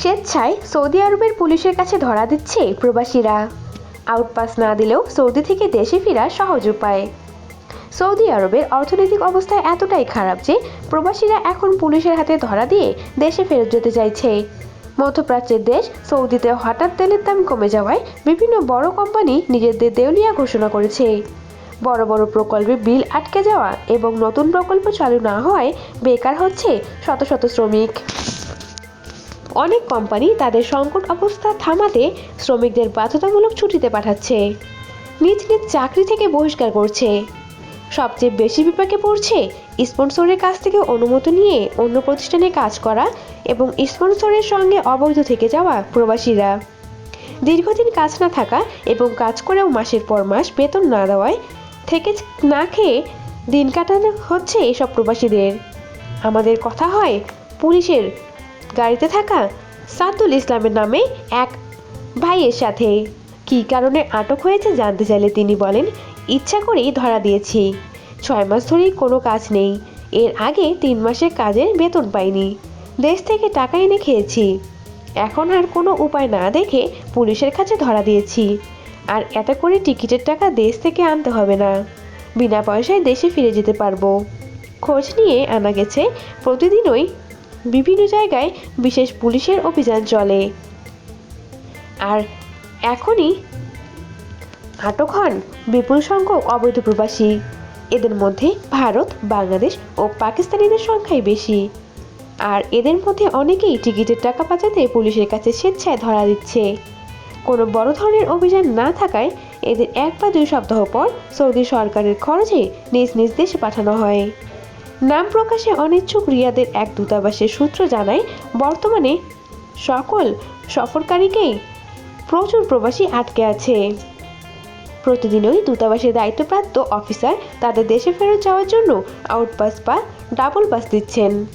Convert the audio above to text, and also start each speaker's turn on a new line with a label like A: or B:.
A: স্বেচ্ছায় সৌদি আরবের পুলিশের কাছে ধরা দিচ্ছে প্রবাসীরা। আউটপাস না দিলেও সৌদি থেকে দেশে ফেরা সহজ উপায়। সৌদি আরবের অর্থনৈতিক অবস্থা এতটাই খারাপ যে প্রবাসীরা এখন পুলিশের হাতে ধরা দিয়ে দেশে ফেরত যেতে চাইছে। মধ্যপ্রাচ্যের দেশ সৌদিতে হঠাৎ তেলের দাম কমে যাওয়ায় বিভিন্ন বড় কোম্পানি নিজেদের দেউলিয়া ঘোষণা করেছে। বড় বড় প্রকল্পে বিল আটকে যাওয়া এবং নতুন প্রকল্প চালু না হওয়ায় বেকার হচ্ছে শত শত শ্রমিক। অনেক কোম্পানি তাদের সংকট অবস্থা থামাতে শ্রমিকদের বাধ্যতামূলক ছুটিতে পাঠাচ্ছে। নিজ নিজ চাকরি থেকে বহিষ্কার করছে। সবচেয়ে বেশি বিপাকে পড়ছে স্পন্সরের কাছ থেকে অনুমতি নিয়ে অন্য প্রতিষ্ঠানে কাজ করা এবং স্পন্সরের সঙ্গে অবৈধ থেকে যাওয়া প্রবাসীরা। দীর্ঘদিন কাজ না থাকা এবং কাজ করেও মাসের পর মাস বেতন না দেওয়ায় থেকে না খেয়ে দিন কাটানো হচ্ছে এসব প্রবাসীদের। আমাদের কথা হয় পুলিশের গাড়িতে থাকা সাদুল ইসলামের নামে এক ভাইয়ের সাথে। কী কারণে আটক হয়েছে জানতে চাইলে তিনি বলেন, ইচ্ছা করেই ধরা দিয়েছি। ছয় মাস ধরেই কোনো কাজ নেই। এর আগে তিন মাসের কাজের বেতন পাইনি। দেশ থেকে টাকা এনে খেয়েছি। এখন আর কোনো উপায় না দেখে পুলিশের কাছে ধরা দিয়েছি। আর এত করে টিকিটের টাকা দেশ থেকে আনতে হবে না। বিনা পয়সায় দেশে ফিরে যেতে পারব। খোঁজ নিয়ে আনা গেছে, প্রতিদিনই বিভিন্ন জায়গায় বিশেষ পুলিশের অভিযান চলে। আর এখনই আটক হন বিপুল সংখ্যক অবৈধ প্রবাসী। এদের মধ্যে ভারত, বাংলাদেশ ও পাকিস্তানিদের সংখ্যাই বেশি। আর এদের মধ্যে অনেকেই টিকিটের টাকা বাঁচাতে পুলিশের কাছে স্বেচ্ছায় ধরা দিচ্ছে। কোনো বড় ধরনের অভিযান না থাকায় এদের এক বা দুই সপ্তাহ পর সৌদি সরকারের খরচে নিজ নিজ দেশে পাঠানো হয়। নাম প্রকাশে অনিচ্ছুক রিয়াদের এক দূতাবাসের সূত্র জানায়, বর্তমানে সকল সফরকারীকেই প্রচুর প্রবাসী আটকে আছে। প্রতিদিনই দূতাবাসের দায়িত্বপ্রাপ্ত অফিসার তাদের দেশে ফেরত যাওয়ার জন্য আউটপাস বা ডাবল পাস দিচ্ছেন।